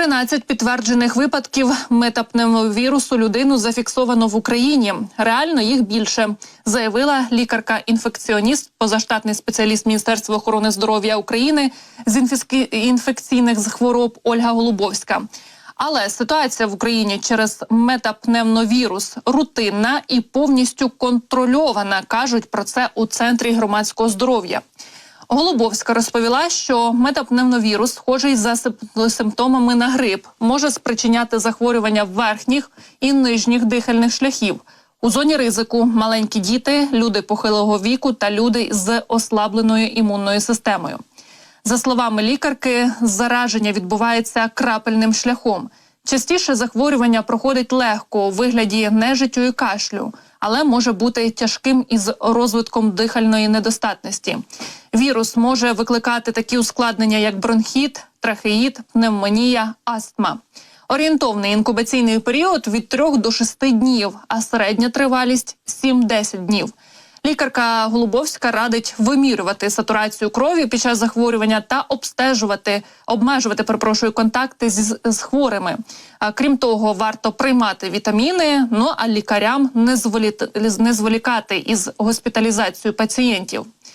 13 підтверджених випадків метапневмовірусу людину зафіксовано в Україні. Реально їх більше, заявила лікарка-інфекціоніст, позаштатний спеціаліст Міністерства охорони здоров'я України з інфекційних хвороб Ольга Голубовська. Але ситуація в Україні через метапневмовірус рутинна і повністю контрольована. кажуть про це у центрі громадського здоров'я. Голубовська розповіла, що метапневмовірус, схожий за симптомами на грип, може спричиняти захворювання верхніх і нижніх дихальних шляхів. У зоні ризику маленькі діти, люди похилого віку та люди з ослабленою імунною системою. За словами лікарки, зараження відбувається крапельним шляхом. Частіше захворювання проходить легко у вигляді нежиттю і кашлю, але може бути тяжким із розвитком дихальної недостатності. Вірус може викликати такі ускладнення, як бронхіт, трахеїд, пневмонія, астма. Орієнтовний інкубаційний період від 3 до 6 днів, а середня тривалість 7-10 днів. Лікарка Голубовська радить вимірювати сатурацію крові під час захворювання та обстежувати, обмежувати, перепрошую, контакти з, з хворими. А, крім того, варто приймати вітаміни. Ну а лікарям не зволіти не зволікати із госпіталізацією пацієнтів.